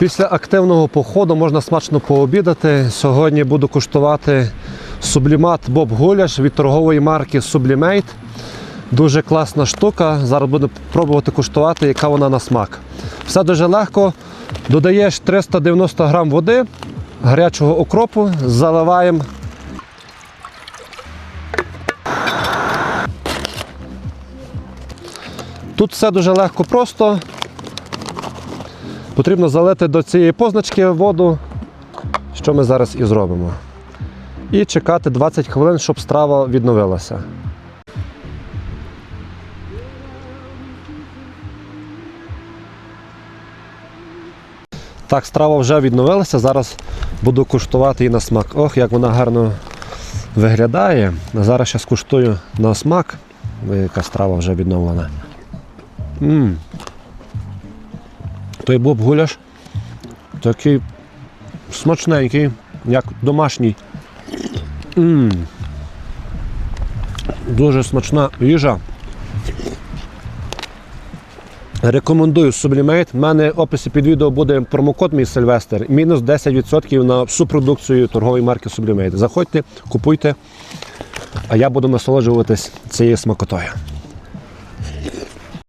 Після активного походу можна смачно пообідати. Сьогодні буду куштувати сублімат Боб Гуляш від торгової марки Sublimate. Дуже класна штука. Зараз буду пробувати куштувати, яка вона на смак. Все дуже легко. Додаєш 390 грам води, гарячого окропу, заливаємо. Тут все дуже легко просто. Потрібно залити до цієї позначки воду, що ми зараз і зробимо. І чекати 20 хвилин, щоб страва відновилася. Так, страва вже відновилася. Зараз буду куштувати її на смак. Ох, як вона гарно виглядає. Зараз ще скуштую на смак. Яка страва вже відновлена. м Той боб гуляш такий смачненький, як домашній. м Дуже смачна їжа. Рекомендую Sublimate. У мене в описі під відео буде промокод мій Сильвестр. Мінус 10% на всю продукцію торгової марки Sublimate. Заходьте, купуйте, а я буду насолоджуватись цією смакотою.